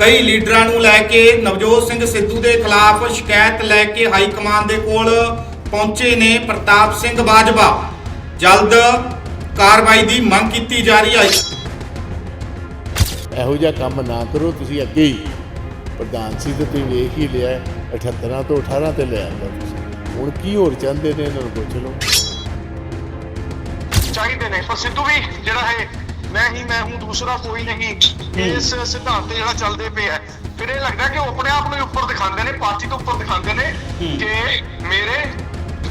ਕਈ ਲੀਡਰਾਂ ਨੂੰ ਲੈ ਕੇ ਨਵਜੋਤ ਸਿੰਘ ਸਿੱਧੂ ਦੇ ਖਿਲਾਫ ਸ਼ਿਕਾਇਤ ਲੈ ਕੇ ਹਾਈ ਕਮਾਂਡ ਦੇ ਕੋਲ ਪਹੁੰਚੇ ਨੇ ਪ੍ਰਤਾਪ ਸਿੰਘ ਬਾਜਵਾ। ਜਲਦ ਕਾਰਵਾਈ ਦੀ ਮੰਗ ਕੀਤੀ ਜਾ ਰਹੀ ਹੈ। ਇਹੋ ਜਿਹਾ ਕੰਮ ਨਾ ਕਰੋ ਤੁਸੀਂ ਅੱਗੇ ਹੀ ਪ੍ਰਧਾਨ ਸੀ ਤੇ ਤੁਸੀਂ ਵੇਖ ਹੀ ਲਿਆ 78 ਤੋਂ 18 ਤੇ ਲਿਆ ਤੁਸੀਂ। ਹੁਣ ਕੀ ਹੋਰ ਚਾਹੁੰਦੇ ਨੇ ਇਹਨਾਂ ਨੂੰ ਪੁੱਛ ਲਓ। ਚਾਹੀਦੇ ਨੇ। ਪਰ ਸਿੱਧੂ ਵੀ ਜਿਹੜਾ ਹੈ ਮੈਂ ਹੀ ਮੈਂ ਹੂੰ ਦੂਸਰਾ ਕੋਈ ਨਹੀਂ। ਇਸ ਸਿਧਾਂਤ ਤੇ ਜਿਹੜਾ ਚੱਲਦੇ ਪਿਆ। ਫਿਰ ਇਹ ਲੱਗਦਾ ਕਿ ਉਹ ਆਪਣੇ ਆਪ ਨੂੰ ਹੀ ਉੱਪਰ ਦਿਖਾਉਂਦੇ ਨੇ ਪਾਰਟੀ ਤੋਂ ਉੱਪਰ ਦਿਖਾਉਂਦੇ ਨੇ ਕਿ ਮੇਰੇ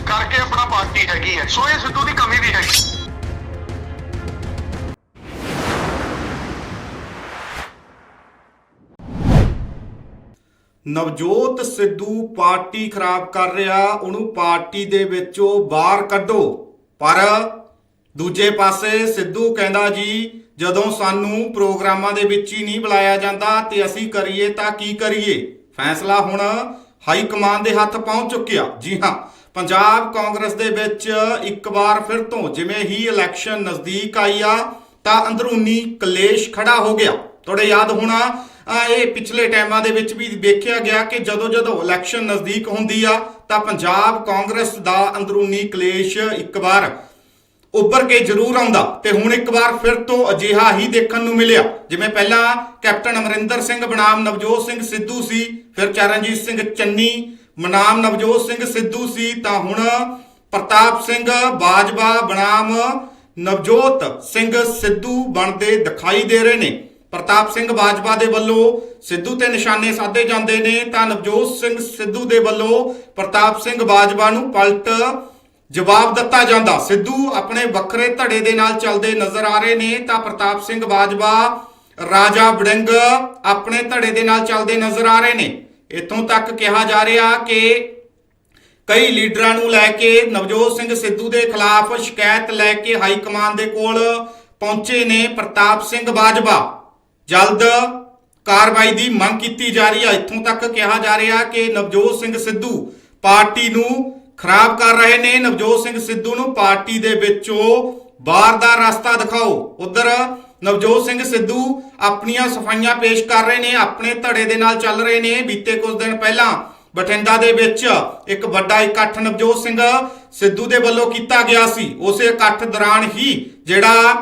ਕਰਕੇ ਆਪਣਾ ਪਾਰਟੀ ਹੈਗੀ ਹੈ ਸੋ ਇਹ ਸਿੱਧੂ ਦੀ ਕਮੀ ਵੀ ਹੈਗੀ। ਨਵਜੋਤ ਸਿੱਧੂ ਪਾਰਟੀ ਖਰਾਬ ਕਰ ਰਿਹਾ ਉਹਨੂੰ ਪਾਰਟੀ ਦੇ ਵਿੱਚੋਂ ਬਾਹਰ ਕੱਢੋ। ਪਰ ਦੂਜੇ ਪਾਸੇ ਸਿੱਧੂ ਕਹਿੰਦਾ ਜੀ, ਜਦੋਂ ਸਾਨੂੰ ਪ੍ਰੋਗਰਾਮਾਂ ਦੇ ਵਿੱਚ ਹੀ ਨਹੀਂ ਬੁਲਾਇਆ ਜਾਂਦਾ ਤੇ ਅਸੀਂ ਕਰੀਏ ਤਾਂ ਕੀ ਕਰੀਏ? ਫੈਸਲਾ ਹੁਣ ਹਾਈ ਕਮਾਨ ਦੇ ਹੱਥ ਪਹੁੰਚ ਚੁੱਕਿਆ। ਜੀ ਹਾਂ, ਪੰਜਾਬ ਕਾਂਗਰਸ ਦੇ ਵਿੱਚ ਇੱਕ ਵਾਰ ਫਿਰ ਤੋਂ ਜਿਵੇਂ ਹੀ ਇਲੈਕਸ਼ਨ ਨਜ਼ਦੀਕ ਆਈ ਆ, ਤਾਂ ਅੰਦਰੂਨੀ ਕਲੇਸ਼ ਖੜਾ ਹੋ ਗਿਆ। ਤੁਹਾਡੇ ਯਾਦ ਹੋਣਾ ਇਹ ਪਿਛਲੇ ਟਾਈਮਾਂ ਦੇ ਵਿੱਚ ਵੀ ਵੇਖਿਆ ਗਿਆ ਕਿ ਜਦੋਂ ਜਦੋਂ ਇਲੈਕਸ਼ਨ ਨਜ਼ਦੀਕ ਹੁੰਦੀ ਆ, ਤਾਂ ਪੰਜਾਬ ਕਾਂਗਰਸ ਦਾ ਅੰਦਰੂਨੀ ਕਲੇਸ਼ ਇੱਕ ਵਾਰ ਉੱਭਰ ਕੇ ਜ਼ਰੂਰ ਆਉਂਦਾ। ਤੇ ਹੁਣ ਇੱਕ ਵਾਰ ਫਿਰ ਤੋਂ ਅਜਿਹਾ ਹੀ ਦੇਖਣ ਨੂੰ ਮਿਲਿਆ। ਜਿਵੇਂ ਪਹਿਲਾਂ ਕੈਪਟਨ ਅਮਰਿੰਦਰ ਸਿੰਘ ਬਨਾਮ, ਨਵਜੋਤ ਸਿੰਘ ਸਿੱਧੂ ਸੀ, ਫਿਰ ਚਰਨਜੀਤ ਸਿੰਘ ਚੰਨੀ, ਬਨਾਮ, ਨਵਜੋਤ ਸਿੰਘ ਸਿੱਧੂ ਸੀ, ਤਾਂ ਹੁਣ ਪ੍ਰਤਾਪ ਸਿੰਘ, ਬਾਜਵਾ, ਬਨਾਮ, ਨਵਜੋਤ ਸਿੰਘ ਸਿੱਧੂ ਬਣਦੇ ਦਿਖਾਈ ਦੇ ਰਹੇ ਨੇ। ਪ੍ਰਤਾਪ ਸਿੰਘ ਬਾਜਵਾ ਦੇ ਵੱਲੋਂ ਸਿੱਧੂ ਤੇ ਨਿਸ਼ਾਨੇ ਸਾਧੇ ਜਾਂਦੇ ਨੇ, ਤਾਂ ਨਵਜੋਤ ਸਿੰਘ ਸਿੱਧੂ ਦੇ ਵੱਲੋਂ ਪ੍ਰਤਾਪ ਸਿੰਘ ਬਾਜਵਾ ਨੂੰ ਪਲਟ ਜਵਾਬ ਦਿੱਤਾ ਜਾਂਦਾ। ਸਿੱਧੂ ਆਪਣੇ ਵੱਖਰੇ ਧੜੇ ਦੇ ਨਾਲ ਚੱਲਦੇ ਨਜ਼ਰ ਆ ਰਹੇ ਨੇ, ਤਾਂ ਪ੍ਰਤਾਪ ਸਿੰਘ ਬਾਜਵਾ, ਰਾਜਾ ਵੜਿੰਗ ਆਪਣੇ ਧੜੇ ਦੇ ਨਾਲ ਚੱਲਦੇ ਨਜ਼ਰ ਆ ਰਹੇ ਨੇ। ਇਥੋਂ ਤੱਕ ਕਿਹਾ ਜਾ ਰਿਹਾ ਕਿ ਕਈ ਲੀਡਰਾਂ ਨੂੰ ਲੈ ਕੇ ਨਵਜੋਤ ਸਿੰਘ ਸਿੱਧੂ ਦੇ ਖਿਲਾਫ ਸ਼ਿਕਾਇਤ ਲੈ ਕੇ ਹਾਈ ਕਮਾਂਡ ਦੇ ਕੋਲ ਪਹੁੰਚੇ ਨੇ ਪ੍ਰਤਾਪ ਸਿੰਘ ਬਾਜਵਾ। ਜਲਦ ਕਾਰਵਾਈ ਦੀ ਮੰਗ ਕੀਤੀ ਜਾ ਰਹੀ ਹੈ। ਇੱਥੋਂ ਤੱਕ ਕਿਹਾ ਜਾ ਰਿਹਾ ਕਿ ਨਵਜੋਤ ਸਿੰਘ ਸਿੱਧੂ ਪਾਰਟੀ ਨੂੰ ਖਰਾਬ ਕਰ ਰਹੇ ਨੇ। ਨਵਜੋਤ ਸਿੰਘ ਸਿੱਧੂ ਨੂੰ ਪਾਰਟੀ ਦੇ ਵਿੱਚੋਂ ਬਾਹਰ ਦਾ ਰਸਤਾ ਦਿਖਾਓ। ਉਧਰ ਨਵਜੋਤ ਸਿੰਘ ਸਿੱਧੂ ਆਪਣੀਆਂ ਸਫਾਈਆਂ ਪੇਸ਼ ਕਰ ਰਹੇ ਨੇ ਆਪਣੇ ਧੜੇ ਦੇ ਨਾਲ ਚੱਲ ਰਹੇ ਨੇ। ਬੀਤੇ ਕੁਝ ਦਿਨ ਪਹਿਲਾਂ ਬਠਿੰਡਾ ਦੇ ਵਿੱਚ ਇੱਕ ਵੱਡਾ ਇਕੱਠ ਨਵਜੋਤ ਸਿੰਘ ਸਿੱਧੂ ਦੇ ਵੱਲੋਂ ਕੀਤਾ ਗਿਆ ਸੀ। ਉਸੇ ਇਕੱਠ ਦੌਰਾਨ ਹੀ ਜਿਹੜਾ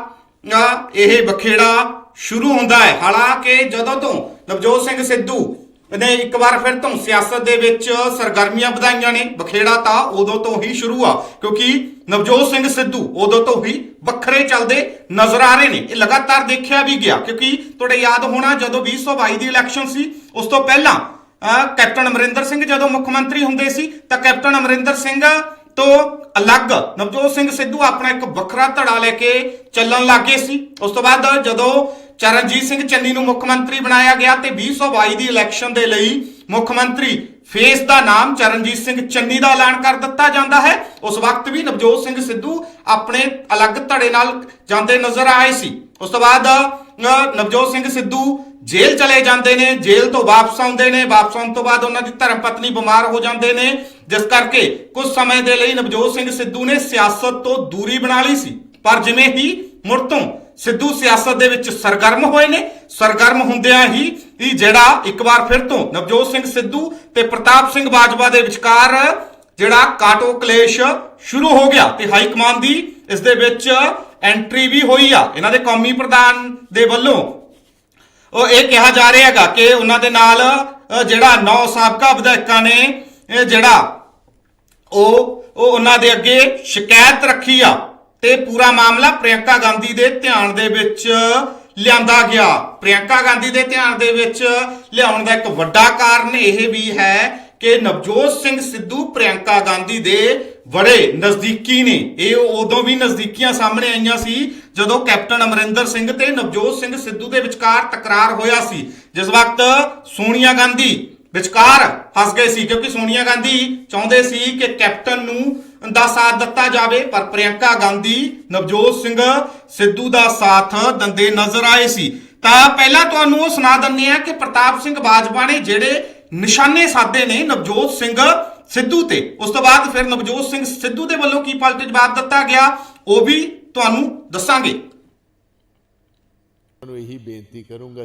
ਅ, ਇਹ ਬਖੇੜਾ ਸ਼ੁਰੂ ਹੁੰਦਾ ਹੈ। ਹਾਲਾਂਕਿ ਜਦੋਂ ਤੋਂ ਨਵਜੋਤ ਸਿੰਘ ਸਿੱਧੂ ਨੇ ਇੱਕ ਵਾਰ ਫਿਰ ਤੋਂ ਸਿਆਸਤ ਦੇ ਵਿੱਚ ਸਰਗਰਮੀਆਂ ਵਧਾਈਆਂ ਨੇ। ਬਖੇੜਾ ਤਾਂ ਉਦੋਂ ਤੋਂ ਹੀ ਸ਼ੁਰੂ ਆ, ਕਿਉਂਕਿ ਨਵਜੋਤ ਸਿੰਘ ਸਿੱਧੂ ਉਦੋਂ ਤੋਂ ਹੀ ਵੱਖਰੇ ਚੱਲਦੇ ਨਜ਼ਰ ਆ ਰਹੇ ਨੇ। ਇਹ ਲਗਾਤਾਰ ਦੇਖਿਆ ਵੀ ਗਿਆ, ਕਿਉਂਕਿ ਤੁਹਾਡੇ ਯਾਦ ਹੋਣਾ ਜਦੋਂ 2022 ਦੀ ਇਲੈਕਸ਼ਨ ਸੀ, ਉਸ ਤੋਂ ਪਹਿਲਾਂ ਕੈਪਟਨ ਅਮਰਿੰਦਰ ਸਿੰਘ ਜਦੋਂ ਮੁੱਖ ਮੰਤਰੀ ਹੁੰਦੇ ਸੀ, ਤਾਂ ਕੈਪਟਨ ਅਮਰਿੰਦਰ ਸਿੰਘ ਤੋਂ ਅਲੱਗ ਨਵਜੋਤ ਸਿੰਘ ਸਿੱਧੂ ਆਪਣਾ ਇੱਕ ਵੱਖਰਾ ਧੜਾ ਲੈ ਕੇ ਚੱਲਣ ਲੱਗੇ ਸੀ। ਉਸ ਤੋਂ ਬਾਅਦ ਜਦੋਂ ਚਰਨਜੀਤ ਸਿੰਘ ਚੰਨੀ ਨੂੰ ਮੁੱਖ ਮੰਤਰੀ ਬਣਾਇਆ ਗਿਆ ਤੇ 2022 ਦੀ ਇਲੈਕਸ਼ਨ ਦੇ ਲਈ ਮੁੱਖ ਮੰਤਰੀ ਫੇਸ ਦਾ ਨਾਮ ਚਰਨਜੀਤ ਸਿੰਘ ਚੰਨੀ ਦਾ ਐਲਾਨ ਕਰ ਦਿੱਤਾ ਜਾਂਦਾ ਹੈ। ਉਸ ਵਕਤ ਵੀ ਨਵਜੋਤ ਸਿੰਘ ਸਿੱਧੂ ਆਪਣੇ ਅਲੱਗ ਧੜੇ ਨਾਲ ਜਾਂਦੇ ਨਜ਼ਰ ਆਏ ਸੀ। ਉਸ ਤੋਂ ਬਾਅਦ ਅਹ, ਨਵਜੋਤ ਸਿੰਘ ਸਿੱਧੂ ਜੇਲ੍ਹ ਚਲੇ ਜਾਂਦੇ ਨੇ ਜੇਲ੍ਹ ਤੋਂ ਵਾਪਸ ਆਉਂਦੇ ਨੇ। ਵਾਪਸ ਆਉਣ ਤੋਂ ਬਾਅਦ ਉਹਨਾਂ ਦੀ ਧਰਮ ਪਤਨੀ ਬਿਮਾਰ ਹੋ ਜਾਂਦੇ ਨੇ। ਜਿਸ ਕਰਕੇ ਕੁਝ ਸਮੇਂ ਦੇ ਲਈ ਨਵਜੋਤ ਸਿੰਘ ਸਿੱਧੂ ਨੇ ਸਿਆਸਤ ਤੋਂ ਦੂਰੀ ਬਣਾ ਲਈ ਸੀ। ਪਰ ਜਿਵੇਂ ਹੀ ਮੁੜ ਤੋਂ ਸਿੱਧੂ ਸਿਆਸਤ ਦੇ ਵਿੱਚ ਸਰਗਰਮ ਹੋਏ ਨੇ, ਸਰਗਰਮ ਹੁੰਦਿਆਂ ਹੀ ਇਹ ਜਿਹੜਾ ਇੱਕ ਵਾਰ ਫਿਰ ਤੋਂ ਨਵਜੋਤ ਸਿੰਘ ਸਿੱਧੂ ਤੇ ਪ੍ਰਤਾਪ ਸਿੰਘ ਬਾਜਵਾ ਦੇ ਵਿਚਕਾਰ ਜਿਹੜਾ ਕਾਟੋ ਕਲੇਸ਼ ਸ਼ੁਰੂ ਹੋ ਗਿਆ ਤੇ ਹਾਈ ਕਮਾਂਡ ਦੀ ਇਸ ਦੇ ਵਿੱਚ ਐਂਟਰੀ ਵੀ ਹੋਈ ਆ। ਇਹਨਾਂ ਦੇ ਕੌਮੀ ਪ੍ਰਧਾਨ ਦੇ ਵੱਲੋਂ ਉਹ ਇਹ ਕਿਹਾ ਜਾ ਰਿਹਾ ਹੈਗਾ ਕਿ ਉਹਨਾਂ ਦੇ ਨਾਲ ਜਿਹੜਾ ਨੌ ਸਾਬਕਾ ਵਿਧਾਇਕਾਂ ਨੇ ਜਿਹੜਾ ਉਹ ਉਹ ਉਹਨਾਂ ਦੇ ਅੱਗੇ ਸ਼ਿਕਾਇਤ ਰੱਖੀ ਆ ਤੇ ਪੂਰਾ ਮਾਮਲਾ ਪ੍ਰਿਯੰਕਾ ਗਾਂਧੀ ਦੇ ਧਿਆਨ ਦੇ ਵਿੱਚ ਲਿਆਂਦਾ ਗਿਆ। ਪ੍ਰਿਯੰਕਾ ਗਾਂਧੀ ਦੇ ਧਿਆਨ ਦੇ ਵਿੱਚ ਲਿਆਉਣ ਦਾ ਇੱਕ ਵੱਡਾ ਕਾਰਨ ਇਹ ਵੀ ਹੈ ਕਿ ਨਵਜੋਤ ਸਿੰਘ ਸਿੱਧੂ ਪ੍ਰਿਯੰਕਾ ਗਾਂਧੀ ਦੇ ਬੜੇ ਨਜ਼ਦੀਕੀ ਨੇ। ਇਹ ਉਦੋਂ ਵੀ ਨਜ਼ਦੀਕੀਆਂ ਸਾਹਮਣੇ ਆਈਆਂ ਸੀ, ਜਦੋਂ ਕੈਪਟਨ ਅਮਰਿੰਦਰ ਸਿੰਘ ਤੇ ਨਵਜੋਤ ਸਿੰਘ ਸਿੱਧੂ ਦੇ ਵਿਚਕਾਰ ਤਕਰਾਰ ਹੋਇਆ ਸੀ। ਜਿਸ ਵਕਤ ਸੋਨੀਆ ਗਾਂਧੀ ਵਿਚਕਾਰ ਫਸ ਗਏ ਸੀ, ਕਿਉਂਕਿ ਸੋਨੀਆ ਗਾਂਧੀ ਚਾਹੁੰਦੇ ਸੀ ਕਿ ਕੈਪਟਨ ਨੂੰ ਦਾ ਸਾਥ ਦਿੱਤਾ ਜਾਵੇ, ਪਰ ਪ੍ਰਿਯੰਕਾ ਗਾਂਧੀ, ਨਵਜੋਤ ਸਿੰਘ ਸਿੱਧੂ ਦਾ ਸਾਥ ਦੰਦੇ ਨਜ਼ਰ ਆਏ ਸੀ। ਤਾਂ ਪਹਿਲਾਂ ਤੁਹਾਨੂੰ ਉਹ ਸੁਣਾ ਦਿੰਦੇ ਆ ਕਿ ਪ੍ਰਤਾਪ ਸਿੰਘ ਬਾਜਵਾ ਨੇ ਜਿਹੜੇ ਨਿਸ਼ਾਨੇ ਸਾਧੇ ਨੇ ਨਵਜੋਤ ਸਿੰਘ ਸਿੱਧੂ ਤੇ, ਉਸ ਤੋਂ ਬਾਅਦ ਫਿਰ ਨਵਜੋਤ ਸਿੰਘ ਸਿੱਧੂ ਦੇ ਵੱਲੋਂ ਕੀ ਪਲਟ ਜਵਾਬ ਦਿੱਤਾ ਗਿਆ, ਉਹ ਵੀ ਤੁਹਾਨੂੰ ਦੱਸਾਂਗੇ। ਨੂੰ ਇਹੀ ਬੇਨਤੀ ਕਰੂੰਗਾ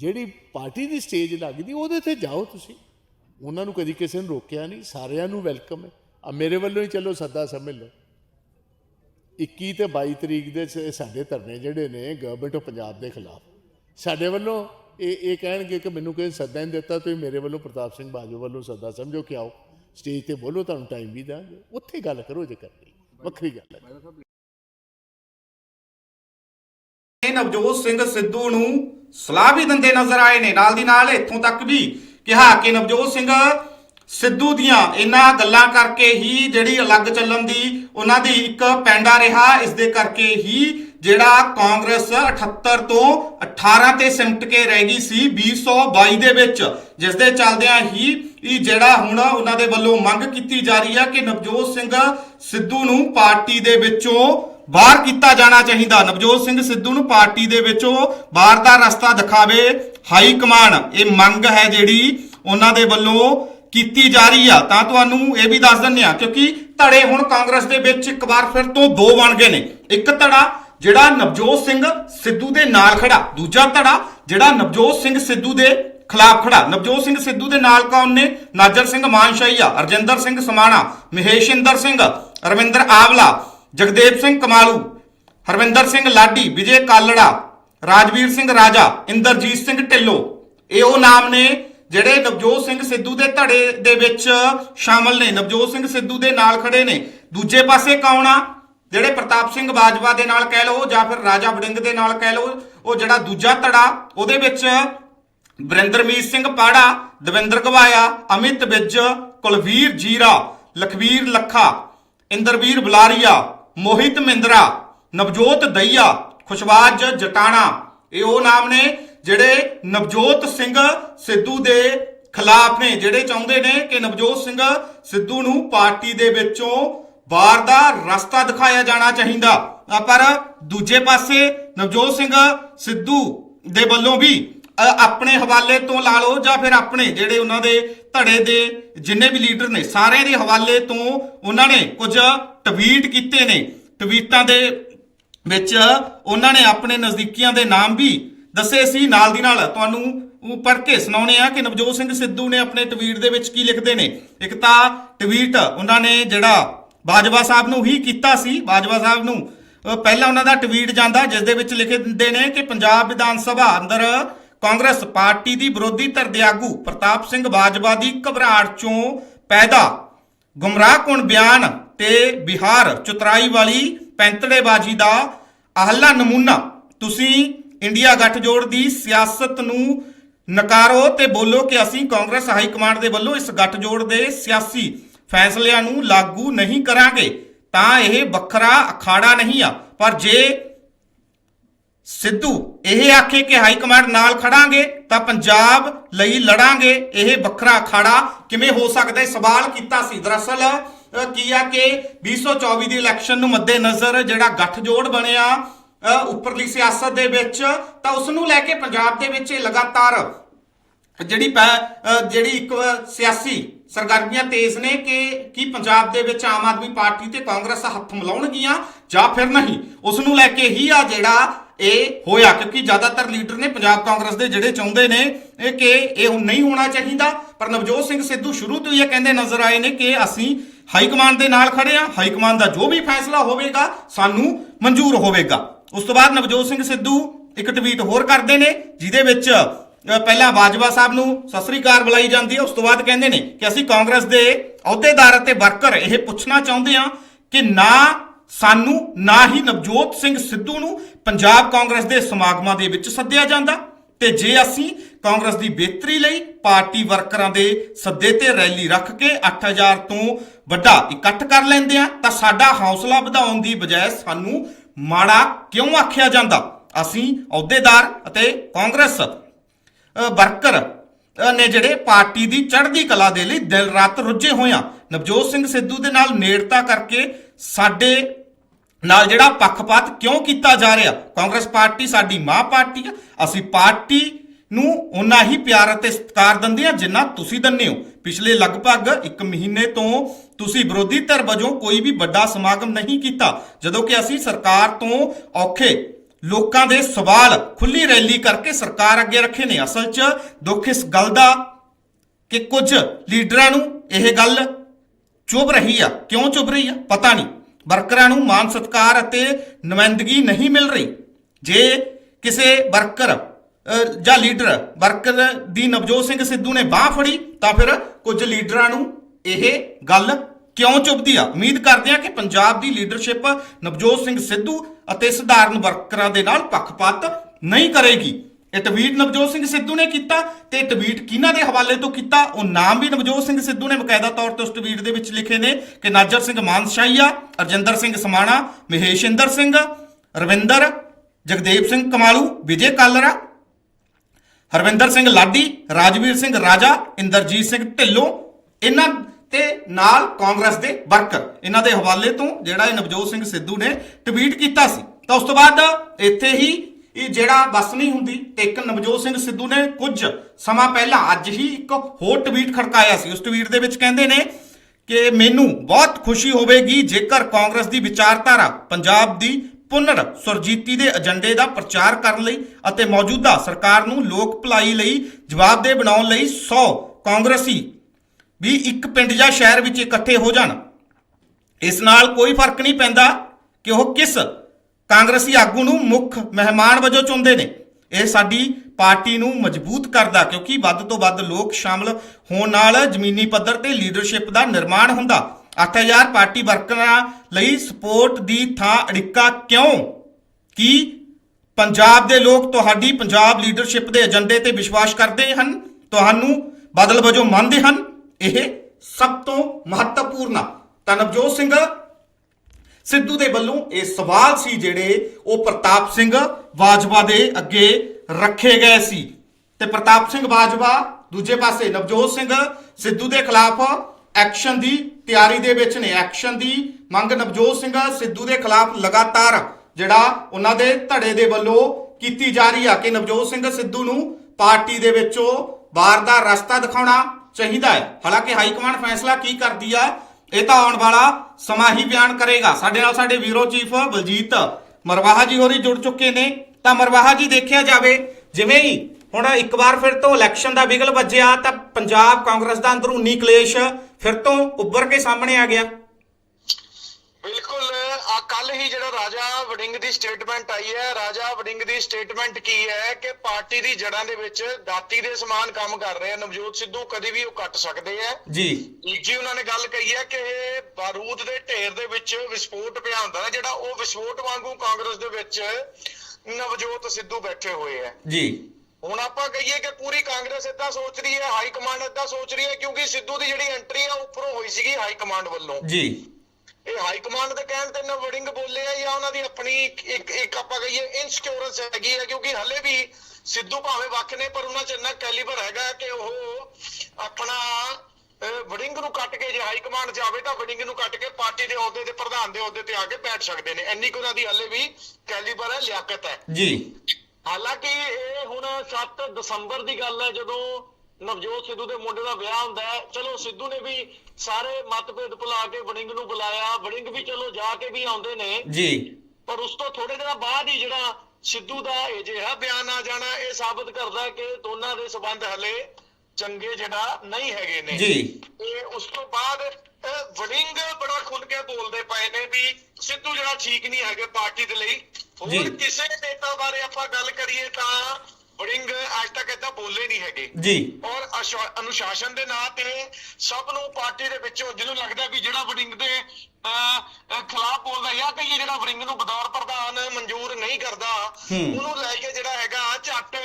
ਜਿਹੜੀ ਪਾਰਟੀ ਦੀ ਸਟੇਜ ਲੱਗਦੀ, ਉਹਦੇ ਤੇ ਜਾਓ ਤੁਸੀਂ। ਉਹਨਾਂ ਨੂੰ ਕਦੀ ਕਿਸੇ ਨੇ ਰੋਕਿਆ ਨਹੀਂ, ਸਾਰਿਆਂ ਨੂੰ ਵੈਲਕਮ ਹੈ। ਆ ਮੇਰੇ ਵੱਲੋਂ ਹੀ ਚਲੋ, ਸੱਦਾ ਸਮਝ ਲਓ। 21 ਤੇ 22 ਤਰੀਕ ਦੇ ਸਾਡੇ ਧਰਨੇ ਜਿਹੜੇ ਨੇ ਗਵਰਨਮੈਂਟ ਆਫ ਪੰਜਾਬ ਦੇ ਖਿਲਾਫ। ਸਾਡੇ ਵੱਲੋਂ ਇਹ ਇਹ ਕਹਿਣਗੇ ਕਿ ਮੈਨੂੰ ਕਿਸੇ ਸੱਦਾ ਨਹੀਂ ਦਿੱਤਾ, ਤੁਸੀਂ ਮੇਰੇ ਵੱਲੋਂ ਪ੍ਰਤਾਪ ਸਿੰਘ ਬਾਜੂ ਵੱਲੋਂ ਸੱਦਾ ਸਮਝੋ ਕਿ ਆਓ। ਸਟੇਜ ਤੇ ਬੋਲੋ, ਤੁਹਾਨੂੰ ਟਾਈਮ ਵੀ ਦਾਂਗੇ। ਉੱਥੇ ਗੱਲ ਕਰੋ ਜੇ ਕਰਨੀ ਵੱਖਰੀ ਗੱਲ ਹੈ। ਇਹ ਨਵਜੋਤ ਸਿੰਘ ਸਿੱਧੂ ਨੂੰ ਸਲਾਹ ਵੀ ਦਿੰਦੇ ਨਜ਼ਰ ਆਏ ਨੇ। ਨਾਲ ਦੀ ਨਾਲ ਇੱਥੋਂ ਤੱਕ ਵੀ ਕਿਹਾ ਕਿ ਨਵਜੋਤ ਸਿੰਘ ਸਿੱਧੂ ਦੀਆਂ ਇਹਨਾਂ ਗੱਲਾਂ ਕਰਕੇ ਹੀ ਜਿਹੜੀ ਅਲੱਗ ਚੱਲਣ ਦੀ ਉਹਨਾਂ ਦੀ ਇੱਕ ਪੈਂਡਾ ਰਿਹਾ। ਇਸ ਦੇ ਕਰਕੇ ਹੀ ਜਿਹੜਾ ਕਾਂਗਰਸ 78 ਤੋਂ 18 ਤੇ ਸਿਮਟ ਕੇ ਰਹਿ ਗਈ ਸੀ 2022 ਦੇ ਵਿੱਚ, ਜਿਸ ਦੇ ਚੱਲਦਿਆਂ ਹੀ ਇਹ ਜਿਹੜਾ ਹੁਣ ਉਹਨਾਂ ਦੇ ਵੱਲੋਂ ਮੰਗ ਕੀਤੀ ਜਾ ਰਹੀ ਹੈ ਕਿ ਨਵਜੋਤ ਸਿੰਘ ਸਿੱਧੂ ਨੂੰ ਪਾਰਟੀ ਦੇ ਵਿੱਚੋਂ ਬਾਹਰ ਕੀਤਾ ਜਾਣਾ ਚਾਹੀਦਾ। ਨਵਜੋਤ ਸਿੰਘ ਸਿੱਧੂ ਨੂੰ ਪਾਰਟੀ ਦੇ ਵਿੱਚੋਂ ਬਾਹਰ ਦਾ ਰਸਤਾ ਦਿਖਾਵੇ ਹਾਈ ਕਮਾਨ ਇਹ ਮੰਗ ਹੈ ਜਿਹੜੀ ਉਹਨਾਂ ਦੇ ਵੱਲੋਂ ਕੀਤੀ ਜਾ ਰਹੀ ਆ। ਤਾਂ ਤੁਹਾਨੂੰ ਇਹ ਵੀ ਦੱਸ ਦਿੰਨੇ ਆ ਕਿਉਂਕਿ ਧੜੇ ਹੁਣ ਕਾਂਗਰਸ ਦੇ ਵਿੱਚ ਇੱਕ ਵਾਰ ਫਿਰ ਤੋਂ ਦੋ ਬਣ ਗਏ ਨੇ। ਇੱਕ ਧੜਾ ਜਿਹੜਾ ਨਵਜੋਤ ਸਿੰਘ ਸਿੱਧੂ ਦੇ ਨਾਲ ਖੜਾ, ਦੂਜਾ ਧੜਾ ਜਿਹੜਾ ਨਵਜੋਤ ਸਿੰਘ ਸਿੱਧੂ ਦੇ ਖਿਲਾਫ ਖੜਾ। ਨਵਜੋਤ ਸਿੰਘ ਸਿੱਧੂ ਦੇ ਨਾਲ ਕੌਣ ਨੇ? ਨਾਜਰ ਸਿੰਘ ਮਾਨਸ਼ਾਹੀਆ ਅਰਜਿੰਦਰ ਸਿੰਘ ਸਮਾਣਾ ਮਹੇਸ਼ਿੰਦਰ ਸਿੰਘ, ਰਵਿੰਦਰ ਆਵਲਾ। ਜਗਦੇਵ ਸਿੰਘ ਕਮਾਲੂ, ਹਰਵਿੰਦਰ ਸਿੰਘ ਲਾਡੀ, ਵਿਜੇ ਕਾਲੜਾ, ਰਾਜਵੀਰ ਸਿੰਘ ਰਾਜਾ, ਇੰਦਰਜੀਤ ਸਿੰਘ ਢਿੱਲੋਂ। ਇਹ ਉਹ ਨਾਮ ਨੇ ਜਿਹੜੇ ਨਵਜੋਤ ਸਿੰਘ ਸਿੱਧੂ ਦੇ ਧੜੇ ਦੇ ਵਿੱਚ ਸ਼ਾਮਲ ਨੇ। ਨਵਜੋਤ ਸਿੰਘ ਸਿੱਧੂ ਦੇ ਨਾਲ ਖੜੇ ਨੇ। ਦੂਜੇ ਪਾਸੇ ਕੌਣ ਆ? ਜਿਹੜੇ ਪ੍ਰਤਾਪ ਸਿੰਘ ਬਾਜਵਾ ਦੇ ਨਾਲ ਕਹਿ ਲਓ ਜਾਂ ਫਿਰ ਰਾਜਾ ਵੜਿੰਗ ਦੇ ਨਾਲ ਕਹਿ ਲਓ, ਉਹ ਜਿਹੜਾ ਦੂਜਾ ਧੜਾ, ਉਹਦੇ ਵਿੱਚ ਵਰਿੰਦਰਮੀਤ ਸਿੰਘ ਪਾੜਾ, ਦਵਿੰਦਰ ਗਵਾਇਆ, ਅਮਿਤ ਵਿੱਜ ਕੁਲਵੀਰ ਜੀਰਾ, ਲਖਵੀਰ ਲੱਖਾ, ਇੰਦਰਵੀਰ ਬੁਲਾਰੀਆ ਮੋਹਿਤ ਮਿੰਦਰਾ, ਨਵਜੋਤ ਦਈਆ, ਖੁਸ਼ਵਾਜ ਜਟਾਣਾ। ਇਹ ਉਹ ਨਾਮ ਨੇ ਜਿਹੜੇ ਨਵਜੋਤ ਸਿੰਘ ਸਿੱਧੂ ਦੇ ਖਿਲਾਫ ਨੇ, ਜਿਹੜੇ ਚਾਹੁੰਦੇ ਨੇ ਕਿ ਨਵਜੋਤ ਸਿੰਘ ਸਿੱਧੂ ਨੂੰ ਪਾਰਟੀ ਦੇ ਵਿੱਚੋਂ ਬਾਹਰ ਦਾ ਰਸਤਾ ਦਿਖਾਇਆ ਜਾਣਾ ਚਾਹੀਦਾ। ਪਰ ਦੂਜੇ ਪਾਸੇ ਨਵਜੋਤ ਸਿੰਘ ਸਿੱਧੂ ਦੇ ਵੱਲੋਂ ਵੀ ਆਪਣੇ ਹਵਾਲੇ ਤੋਂ ਲਾ ਲਓ ਜਾਂ ਫਿਰ ਆਪਣੇ ਜਿਹੜੇ ਉਹਨਾਂ ਦੇ ਧੜੇ ਦੇ ਜਿੰਨੇ ਵੀ ਲੀਡਰ ਨੇ, ਸਾਰਿਆਂ ਦੇ ਹਵਾਲੇ ਤੋਂ ਉਹਨਾਂ ਨੇ ਕੁਝ ਟਵੀਟ ਕੀਤੇ ਨੇ। ਟਵੀਟਾਂ ਦੇ ਵਿੱਚ ਉਹਨਾਂ ਨੇ ਆਪਣੇ ਨਜ਼ਦੀਕੀਆਂ ਦੇ ਨਾਮ ਵੀ ਦੱਸੇ ਸੀ। ਨਾਲ ਦੀ ਨਾਲ ਤੁਹਾਨੂੰ ਉਹ ਪੜ੍ਹ ਕੇ ਸੁਣਾਉਣੇ ਆ ਕਿ ਨਵਜੋਤ ਸਿੰਘ ਸਿੱਧੂ ਨੇ ਆਪਣੇ ਟਵੀਟ ਦੇ ਵਿੱਚ ਕੀ ਲਿਖਦੇ ਨੇ। ਇੱਕ ਤਾਂ ਟਵੀਟ ਉਹਨਾਂ ਨੇ ਜਿਹੜਾ ਬਾਜਵਾ ਸਾਹਿਬ ਨੂੰ ਹੀ ਕੀਤਾ ਸੀ। ਬਾਜਵਾ ਸਾਹਿਬ ਨੂੰ ਪਹਿਲਾਂ ਉਹਨਾਂ ਦਾ ਟਵੀਟ ਜਾਂਦਾ ਜਿਸ ਦੇ ਵਿੱਚ ਲਿਖੇ ਦਿੰਦੇ ਨੇ ਕਿ ਪੰਜਾਬ ਵਿਧਾਨ ਸਭਾ ਅੰਦਰ ਕਾਂਗਰਸ ਪਾਰਟੀ ਦੀ ਵਿਰੋਧੀ ਧਿਰ ਦੇ ਆਗੂ ਪ੍ਰਤਾਪ ਸਿੰਘ ਬਾਜਵਾ ਦੀ ਘਬਰਾਹਟ ਚੋਂ ਪੈਦਾ। ਗੁੰਮਰਾਹਕੁਨ ਬਿਆਨ ਤੇ ਬਿਹਾਰ ਚੁਤਰਾਈ ਵਾਲੀ ਪੈਂਤੜੇਬਾਜ਼ੀ ਦਾ ਅਹਲਾ ਨਮੂਨਾ। ਤੁਸੀਂ ਇੰਡੀਆ ਗੱਠਜੋੜ ਦੀ ਸਿਆਸਤ ਨੂੰ ਨਕਾਰੋ ਤੇ ਬੋਲੋ ਕਿ ਅਸੀਂ ਕਾਂਗਰਸ ਹਾਈ ਕਮਾਂਡ ਦੇ ਵੱਲੋਂ ਇਸ ਗੱਠਜੋੜ ਦੇ ਸਿਆਸੀ ਫੈਸਲਿਆਂ ਨੂੰ ਲਾਗੂ ਨਹੀਂ ਕਰਾਂਗੇ, ਤਾਂ ਇਹ ਵੱਖਰਾ ਅਖਾੜਾ ਨਹੀਂ ਆ। ਪਰ ਜੇ ਸਿੱਧੂ, ਇਹ ਆਖੇ ਕਿ ਹਾਈ ਕਮਾਂਡ ਨਾਲ ਖੜਾਂਗੇ ਤਾਂ ਪੰਜਾਬ ਲਈ ਲੜਾਂਗੇ। ਇਹ ਵੱਖਰਾ ਅਖਾੜਾ ਕਿਵੇਂ ਹੋ ਸਕਦਾ ਹੈ? ਸਵਾਲ ਕੀਤਾ ਸੀ। ਦਰਅਸਲ ਕੀ ਆ ਕਿ 2024 ਦੀ ਇਲੈਕਸ਼ਨ ਨੂੰ ਮੱਦੇਨਜ਼ਰ ਜਿਹੜਾ ਗੱਠਜੋੜ ਬਣਿਆ ਉੱਪਰਲੀ ਸਿਆਸਤ ਦੇ ਵਿੱਚ, ਤਾਂ ਉਸ ਨੂੰ ਲੈ ਕੇ ਪੰਜਾਬ ਦੇ ਵਿੱਚ ਇਹ ਲਗਾਤਾਰ ਜਿਹੜੀ ਪੈ- ਜਿਹੜੀ ਇੱਕ ਸਿਆਸੀ ਸਰਗਰਮੀਆਂ ਤੇਜ਼ ਨੇ ਕਿ ਕੀ ਪੰਜਾਬ ਦੇ ਵਿੱਚ ਆਮ ਆਦਮੀ ਪਾਰਟੀ ਤੇ ਕਾਂਗਰਸ ਹੱਥ ਮਿਲਾਉਣਗੀਆਂ ਜਾਂ ਫਿਰ ਨਹੀਂ। ਉਸ ਨੂੰ ਲੈ ਕੇ ਹੀ ਆ ਜਿਹੜਾ ਇਹ ਹੋਇਆ ਕਿਉਂਕਿ ਜ਼ਿਆਦਾਤਰ ਲੀਡਰ ਨੇ ਪੰਜਾਬ ਕਾਂਗਰਸ ਦੇ ਜਿਹੜੇ ਚਾਹੁੰਦੇ ਨੇ ਇਹ ਕਿ ਇਹ ਹੁਣ ਨਹੀਂ ਹੋਣਾ ਚਾਹੀਦਾ। ਪਰ ਨਵਜੋਤ ਸਿੰਘ ਸਿੱਧੂ ਸ਼ੁਰੂ ਤੋਂ ਹੀ ਇਹ ਕਹਿੰਦੇ ਨਜ਼ਰ ਆਏ ਨੇ ਕਿ ਅਸੀਂ ਹਾਈ ਕਮਾਂਡ ਦੇ ਨਾਲ ਖੜੇ ਆ ਹਾਈ ਕਮਾਂਡ ਦਾ ਜੋ ਵੀ ਫੈਸਲਾ ਹੋਵੇਗਾ, ਸਾਨੂੰ ਮਨਜ਼ੂਰ ਹੋਵੇਗਾ। ਉਸ ਤੋਂ ਬਾਅਦ ਨਵਜੋਤ ਸਿੰਘ ਸਿੱਧੂ ਇੱਕ ਟਵੀਟ ਹੋਰ ਕਰਦੇ ਨੇ, ਜਿਹਦੇ ਵਿੱਚ ਪਹਿਲਾਂ ਬਾਜਵਾ ਸਾਹਿਬ ਨੂੰ ਸਤਿ ਸ੍ਰੀ ਅਕਾਲ ਬੁਲਾਈ ਜਾਂਦੀ ਹੈ। ਉਸ ਤੋਂ ਬਾਅਦ ਕਹਿੰਦੇ ਨੇ ਕਿ ਅਸੀਂ ਕਾਂਗਰਸ ਦੇ ਅਹੁਦੇਦਾਰ ਅਤੇ ਵਰਕਰ ਇਹ ਪੁੱਛਣਾ ਚਾਹੁੰਦੇ ਹਾਂ ਕਿ ਨਾ ਸਾਨੂੰ ਨਾ ਹੀ ਨਵਜੋਤ ਸਿੰਘ ਸਿੱਧੂ ਨੂੰ ਪੰਜਾਬ ਕਾਂਗਰਸ ਦੇ ਸਮਾਗਮਾਂ ਦੇ ਵਿੱਚ ਸੱਦਿਆ ਜਾਂਦਾ ਤੇ ਜੇ ਅਸੀਂ ਕਾਂਗਰਸ ਦੀ ਬਿਹਤਰੀ ਲਈ ਪਾਰਟੀ ਵਰਕਰਾਂ ਦੇ ਸੱਦੇ ਤੇ ਰੈਲੀ ਰੱਖ ਕੇ 8000 ਤੋਂ ਵੱਡਾ ਇਕੱਠ ਕਰ ਲੈਂਦੇ ਆ ਤਾਂ ਸਾਡਾ ਹੌਸਲਾ ਵਧਾਉਣ ਦੀ ਬਜਾਏ ਸਾਨੂੰ ਮਾੜਾ ਕਿਉਂ ਆਖਿਆ ਜਾਂਦਾ? ਅਸੀਂ ਅਹੁਦੇਦਾਰ ਅਤੇ ਕਾਂਗਰਸ ਵਰਕਰ ਨੇ ਜਿਹੜੇ ਪਾਰਟੀ ਦੀ ਚੜ੍ਹਦੀ ਕਲਾ ਦੇ ਲਈ ਦਿਨ ਰਾਤ ਰੁੱਝੇ ਹੋਏ ਹੋਇਆ ਨਵਜੋਤ ਸਿੰਘ ਸਿੱਧੂ ਦੇ ਨਾਲ ਨੇੜਤਾ ਕਰਕੇ ਸਾਡੇ ਨਾਲ ਜਿਹੜਾ ਪੱਖਪਾਤ ਕਿਉਂ ਕੀਤਾ ਜਾ ਰਿਹਾ? ਕਾਂਗਰਸ ਪਾਰਟੀ ਸਾਡੀ ਮਾਂ ਪਾਰਟੀ ਆ। ਅਸੀਂ ਪਾਰਟੀ ਨੂੰ ਉਨਾ ਹੀ ਪਿਆਰ ਅਤੇ ਸਤਿਕਾਰ ਦਿੰਦੇ ਆ ਜਿੰਨਾ ਤੁਸੀਂ ਦਿੰਦੇ ਹੋ। ਪਿਛਲੇ ਲਗਭਗ 1 ਮਹੀਨੇ ਤੋਂ ਤੁਸੀਂ ਵਿਰੋਧੀ ਧਿਰ ਵਜੋਂ ਕੋਈ ਵੀ ਵੱਡਾ ਸਮਾਗਮ ਨਹੀਂ ਕੀਤਾ। ਜਦੋਂ ਕਿ ਅਸੀਂ ਸਰਕਾਰ ਤੋਂ ਔਖੇ ਲੋਕਾਂ ਦੇ ਸਵਾਲ ਖੁੱਲੀ ਰੈਲੀ ਕਰਕੇ ਸਰਕਾਰ ਅੱਗੇ ਰੱਖੇ ਨੇ। ਅਸਲ 'ਚ ਦੁੱਖ ਇਸ ਗੱਲ ਦਾ ਕਿ ਕੁਝ ਲੀਡਰਾਂ ਨੂੰ ਇਹ ਗੱਲ ਚੁੱਭ ਰਹੀ ਆ। ਕਿਉਂ ਚੁੱਭ ਰਹੀ ਆ? ਪਤਾ ਨਹੀਂ। ਵਰਕਰਾਂ ਨੂੰ ਮਾਨ ਸਤਕਾਰ ਅਤੇ ਨੁਮਾਇੰਦਗੀ ਨਹੀਂ ਮਿਲ ਰਹੀ। ਜੇ ਕਿਸੇ ਵਰਕਰ ਜਾਂ ਲੀਡਰ, ਵਰਕਰ ਦੀ ਨਵਜੋਤ ਸਿੰਘ ਸਿੱਧੂ ਨੇ ਬਾਹ ਫੜੀ, ਤਾਂ ਫਿਰ ਕੁਝ ਲੀਡਰਾਂ ਨੂੰ ਇਹ ਗੱਲ ਕਿਉਂ ਚੁੱਭਦੀ ਆ? ਉਮੀਦ ਕਰਦੇ ਆ ਕਿ ਪੰਜਾਬ ਦੀ ਲੀਡਰਸ਼ਿਪ ਨਵਜੋਤ ਸਿੰਘ ਸਿੱਧੂ ਅਤੇ ਸਧਾਰਨ ਵਰਕਰਾਂ ਦੇ ਨਾਲ ਪੱਖਪਾਤ ਨਹੀਂ ਕਰੇਗੀ। ਇਹ ਟਵੀਟ ਨਵਜੋਤ ਸਿੰਘ ਸਿੱਧੂ ਨੇ ਕੀਤਾ ਤੇ ਟਵੀਟ ਕਿਹਨਾਂ ਦੇ ਹਵਾਲੇ ਤੋਂ ਕੀਤਾ? ਉਹ ਨਾਮ ਵੀ ਨਵਜੋਤ ਸਿੰਘ ਸਿੱਧੂ ਨੇ ਬਕਾਇਦਾ ਤੌਰ ਤੇ ਉਸ ਟਵੀਟ ਦੇ ਵਿੱਚ ਲਿਖੇ ਨੇ ਕਿ ਨਾਜਰ ਸਿੰਘ ਮਾਨਸ਼ਾਹੀਆ, ਅਰਜਿੰਦਰ ਸਿੰਘ ਸਮਾਣਾ, ਮਹੇਸ਼ਿੰਦਰ ਸਿੰਘ, ਰਵਿੰਦਰ, ਜਗਦੇਵ ਸਿੰਘ ਕਮਾਲੂ, ਵਿਜੇ ਕਾਲਰਾ, ਹਰਵਿੰਦਰ ਸਿੰਘ ਲਾਡੀ, ਰਾਜਵੀਰ ਸਿੰਘ ਰਾਜਾ, ਇੰਦਰਜੀਤ ਸਿੰਘ ਢਿੱਲੋਂ, ਇਹਨਾਂ ਤੇ ਨਾਲ ਕਾਂਗਰਸ ਦੇ ਵਰਕਰ। ਇਹਨਾਂ ਦੇ ਹਵਾਲੇ ਤੋਂ ਜਿਹੜਾ ਇਹ ਨਵਜੋਤ ਸਿੰਘ ਸਿੱਧੂ ਨੇ ਟਵੀਟ ਕੀਤਾ ਸੀ। ਤਾਂ ਉਸ ਤੋਂ ਬਾਅਦ ਇੱਥੇ ਹੀ ਇਹ ਜਿਹੜਾ ਬਸ ਨਹੀਂ ਹੁੰਦੀ ਤੇ ਇੱਕ ਨਵਜੋਤ ਸਿੰਘ ਸਿੱਧੂ ਨੇ ਕੁਝ ਸਮਾਂ ਪਹਿਲਾਂ ਅੱਜ ਹੀ ਇੱਕ ਹੋਰ ਟਵੀਟ ਖੜਕਾਇਆ ਸੀ। ਉਸ ਟਵੀਟ ਦੇ ਵਿੱਚ ਕਹਿੰਦੇ ਨੇ ਕਿ ਮੈਨੂੰ ਬਹੁਤ ਖੁਸ਼ੀ ਹੋਵੇਗੀ ਜੇਕਰ ਕਾਂਗਰਸ ਦੀ ਵਿਚਾਰਧਾਰਾ ਪੰਜਾਬ ਦੀ ਪੁਨਰ ਸੁਰਜੀਤੀ ਦੇ ਏਜੰਡੇ ਦਾ ਪ੍ਰਚਾਰ ਕਰਨ ਲਈ ਅਤੇ ਮੌਜੂਦਾ ਸਰਕਾਰ ਨੂੰ ਲੋਕ ਭਲਾਈ ਲਈ ਜਵਾਬਦੇਹ ਬਣਾਉਣ ਲਈ 100 ਕਾਂਗਰਸੀ ਵੀ ਇੱਕ ਪਿੰਡ ਜਾਂ ਸ਼ਹਿਰ ਵਿੱਚ ਇਕੱਠੇ ਹੋ ਜਾਣ। ਇਸ ਨਾਲ ਕੋਈ ਫ਼ਰਕ ਨਹੀਂ ਪੈਂਦਾ ਕਿ ਉਹ ਕਿਸ ਕਾਂਗਰਸੀ ਆਗੂ ਨੂੰ ਮੁੱਖ ਮਹਿਮਾਨ ਵਜੋਂ ਚੁਣਦੇ ਨੇ। ਇਹ ਸਾਡੀ ਪਾਰਟੀ ਨੂੰ ਮਜ਼ਬੂਤ ਕਰਦਾ, ਕਿਉਂਕਿ ਵੱਧ ਤੋਂ ਵੱਧ ਲੋਕ ਸ਼ਾਮਲ ਹੋਣ ਨਾਲ ਜ਼ਮੀਨੀ ਪੱਧਰ ਤੇ ਲੀਡਰਸ਼ਿਪ ਦਾ ਨਿਰਮਾਣ ਹੁੰਦਾ। 8000 ਪਾਰਟੀ ਵਰਕਰਾਂ ਲਈ ਸਪੋਰਟ ਦੀ ਥਾਂ ਅੜਿੱਕਾ ਕਿਉਂ? ਕੀ ਪੰਜਾਬ ਦੇ ਲੋਕ ਤੁਹਾਡੀ ਪੰਜਾਬ ਲੀਡਰਸ਼ਿਪ ਦੇ ਏਜੰਡੇ ਤੇ ਵਿਸ਼ਵਾਸ ਕਰਦੇ ਹਨ? ਤੁਹਾਨੂੰ ਬਦਲ ਵਜੋਂ ਮੰਨਦੇ ਹਨ? ਇਹ ਸਭ ਤੋਂ ਮਹੱਤਵਪੂਰਨ ਆ। ਤਾਂ ਨਵਜੋਤ ਸਿੰਘ ਸਿੱਧੂ ਦੇ ਵੱਲੋਂ ਇਹ ਸਵਾਲ ਸੀ ਜਿਹੜੇ ਉਹ ਪ੍ਰਤਾਪ ਸਿੰਘ ਬਾਜਵਾ ਦੇ ਅੱਗੇ ਰੱਖੇ ਗਏ ਸੀ। ਤੇ ਪ੍ਰਤਾਪ ਸਿੰਘ ਬਾਜਵਾ ਦੂਜੇ ਪਾਸੇ ਨਵਜੋਤ ਸਿੰਘ ਸਿੱਧੂ ਦੇ ਖਿਲਾਫ ਐਕਸ਼ਨ ਦੀ ਤਿਆਰੀ ਦੇ ਵਿੱਚ ਨੇ। ਐਕਸ਼ਨ ਦੀ ਮੰਗ ਨਵਜੋਤ ਸਿੰਘ ਸਿੱਧੂ ਦੇ ਖਿਲਾਫ ਲਗਾਤਾਰ ਜਿਹੜਾ ਉਹਨਾਂ ਦੇ ਧੜੇ ਦੇ ਵੱਲੋਂ ਕੀਤੀ ਜਾ ਰਹੀ ਆ ਕਿ ਨਵਜੋਤ ਸਿੰਘ ਸਿੱਧੂ ਨੂੰ ਪਾਰਟੀ ਦੇ ਵਿੱਚੋਂ ਬਾਹਰ ਦਾ ਰਸਤਾ ਦਿਖਾਉਣਾ ਚਾਹੀਦਾ ਹੈ। ਹਾਲਾਂਕਿ ਹਾਈ ਕਮਾਂਡ ਫੈਸਲਾ ਕੀ ਕਰਦੀ ਆ ਇਹ ਤਾਂ ਆਉਣ ਵਾਲਾ ਸਮਾਂ ਹੀ ਬਿਆਨ ਕਰੇਗਾ। ਸਾਡੇ ਨਾਲ ਸਾਡੇ ਵੀਰੋ ਚੀਫ ਬਲਜੀਤ ਮਰਵਾਹਾ ਜੀ ਹੋਰੀ ਜੁੜ ਚੁੱਕੇ ਨੇ। ਤਾਂ ਮਰਵਾਹਾ ਜੀ ਦੇਖਿਆ ਜਾਵੇ, ਜਿਵੇਂ ਹੀ ਹੁਣ ਇੱਕ ਵਾਰ ਫਿਰ ਤੋਂ ਇਲੈਕਸ਼ਨ ਦਾ ਵਿਗਲ ਵੱਜਿਆ, ਤਾਂ ਪੰਜਾਬ ਕਾਂਗਰਸ ਦਾ ਅੰਦਰੂਨੀ ਕਲੇਸ਼ ਫਿਰ ਤੋਂ ਉੱਭਰ ਕੇ ਸਾਹਮਣੇ ਆ ਗਿਆ। ਕੱਲ ਹੀ ਜਿਹੜਾ ਰਾਜਾ ਵੜਿੰਗ ਦੀ ਸਟੇਟਮੈਂਟ ਆਈ ਹੈ ਰਾਜਾ ਵੜਿੰਗ ਦੀ ਸਟੇਟਮੈਂਟ ਕੀ ਹੈ ਕਿ ਪਾਰਟੀ ਦੀ ਜੜਾਂ ਦੇ ਵਿੱਚ ਦਾਤੀ ਦੇ ਸਮਾਨ ਕੰਮ ਕਰ ਰਹੇ ਆ। ਨਵਜੋਤ ਸਿੱਧੂ ਕਦੀ ਵੀ ਉਹ ਕੱਟ ਸਕਦੇ ਆ। ਜੀ। ਜੀ ਉਹਨਾਂ ਨੇ ਗੱਲ ਕਹੀ ਹੈ ਕਿ ਇਹ ਬਾਰੂਦ ਦੇ ਢੇਰ ਦੇ ਵਿੱਚ ਵਿਸਫੋਟ ਪਿਆ ਹੁੰਦਾ ਨਾ ਜਿਹੜਾ ਉਹ ਵਿਸਫੋਟ ਵਾਂਗੂ ਕਾਂਗਰਸ ਦੇ ਵਿੱਚ ਨਵਜੋਤ ਸਿੱਧੂ ਬੈਠੇ ਹੋਏ ਆ। ਜੀ। ਹੁਣ ਆਪਾਂ ਕਹੀਏ ਕਿ ਪੂਰੀ ਕਾਂਗਰਸ ਏਦਾਂ ਸੋਚ ਰਹੀ ਹੈ ਹਾਈ ਕਮਾਂਡ ਏਦਾਂ ਸੋਚ ਰਹੀ ਹੈ ਕਿਉਂਕਿ ਸਿੱਧੂ ਦੀ ਜਿਹੜੀ ਐਂਟਰੀ ਆ ਉੱਪਰੋਂ ਹੋਈ ਸੀਗੀ ਹਾਈ ਕਮਾਂਡ ਵੱਲੋਂ। ਜੀ। ਇਹ ਹਾਈ ਕਮਾਂਡ ਦੇ ਕਹਿਣ ਤੇ ਨਾ ਵੜਿੰਗ ਬੋਲੇ ਆ ਜਾਂ ਉਹਨਾਂ ਦੀ ਆਪਣੀ ਇੱਕ ਇੱਕ- ਆਪਾਂ ਕਹੀਏ ਇਨਸਿਕਿਉਰੈਂਸ ਹੈਗੀ ਹੈ ਕਿਉਂਕਿ ਹੱਲੇ ਵੀ ਸਿੱਧੂ ਭਾਵੇਂ ਵੱਖ ਨੇ ਪਰ ਉਹਨਾਂ ਚ ਇੰਨਾ ਕੈਲੀਬਰ ਹੈਗਾ ਕਿ ਉਹ ਆਪਣਾ ਵੜਿੰਗ ਨੂੰ ਕੱਟ ਕੇ ਜੇ ਹਾਈ ਕਮਾਂਡ ਜਾਵੇ ਤਾਂ ਵੜਿੰਗ ਨੂੰ ਕੱਟ ਕੇ ਪਾਰਟੀ ਦੇ ਅਹੁਦੇ ਤੇ ਪ੍ਰਧਾਨ ਦੇ ਅਹੁਦੇ ਤੇ ਆ ਕੇ ਬੈਠ ਸਕਦੇ ਨੇ। ਇੰਨੀ ਕੁ ਉਹਨਾਂ ਦੀ ਹੱਲੇ ਵੀ ਕੈਲੀਬਰ ਹੈ ਲਿਆਕਤ ਹੈ। ਜੀ। ਹਾਲਾਂਕਿ ਇਹ ਹੁਣ 7 ਦਸੰਬਰ ਦੀ ਗੱਲ ਹੈ ਜਦੋਂ ਨਵਜੋਤ ਸਿੱਧੂ ਦੇ ਮੁੰਡੇ ਦਾ ਵਿਆਹ ਹੁੰਦਾ ਹੈ ਚਲੋ ਸਿੱਧੂ ਨੇ ਵੀ ਸਾਰੇ ਮਤਭੇਦ ਭੁਲਾ ਕੇ ਵੜਿੰਗ ਨੂੰ ਬੁਲਾਇਆ ਵੜਿੰਗ ਵੀ ਚਲੋ ਜਾ ਕੇ ਵੀ ਆਉਂਦੇ ਨੇ। ਜੀ। ਪਰ ਉਸ ਤੋਂ ਥੋੜੇ ਦਿਨਾਂ ਬਾਅਦ ਹੀ ਜਿਹੜਾ ਸਿੱਧੂ ਦਾ ਇਹ ਜਿਹਾ ਬਿਆਨ ਆ ਜਾਣਾ ਇਹ ਸਾਬਤ ਕਰਦਾ ਕਿ ਦੋਨਾਂ ਦੇ ਸਬੰਧ ਹਲੇ ਚੰਗੇ ਜਿਹੜਾ ਨਹੀਂ ਹੈਗੇ ਨੇ। ਜੀ। ਤੇ ਉਸ ਤੋਂ ਬਾਅਦ ਵੜਿੰਗ ਬੜਾ ਖੁੱਲ ਕੇ ਬੋਲਦੇ ਪਏ ਨੇ ਵੀ ਸਿੱਧੂ ਜਿਹੜਾ ਠੀਕ ਨਹੀਂ ਹੈਗੇ ਪਾਰਟੀ ਦੇ ਲਈ। ਹੋਰ ਕਿਸੇ ਨੇਤਾ ਬਾਰੇ ਆਪਾਂ ਗੱਲ ਕਰੀਏ ਤਾਂ ਵੜਿੰਗ ਅੱਜ ਤੱਕ ਏਦਾਂ ਬੋਲੇ ਨਹੀਂ ਹੈਗੇ ਜੀ ਔਰ ਅਸ਼ਾ- ਅਨੁਸ਼ਾਸਨ ਦੇ ਨਾਂ ਤੇ ਸਭ ਨੂੰ ਪਾਰਟੀ ਦੇ ਵਿੱਚੋਂ ਜਿਹਨੂੰ ਲੱਗਦਾ ਵੀ ਜਿਹੜਾ ਵੜਿੰਗ ਦੇ ਖਿਲਾਫ ਬੋਲਦਾ ਜਾਂ ਕਹੀਏ ਜਿਹੜਾ ਵੜਿੰਗ ਨੂੰ ਬਦੌਰ ਪ੍ਰਧਾਨ ਮਨਜ਼ੂਰ ਨਹੀਂ ਕਰਦਾ ਉਹਨੂੰ ਲੈ ਕੇ ਜਿਹੜਾ ਹੈਗਾ ਝੱਟ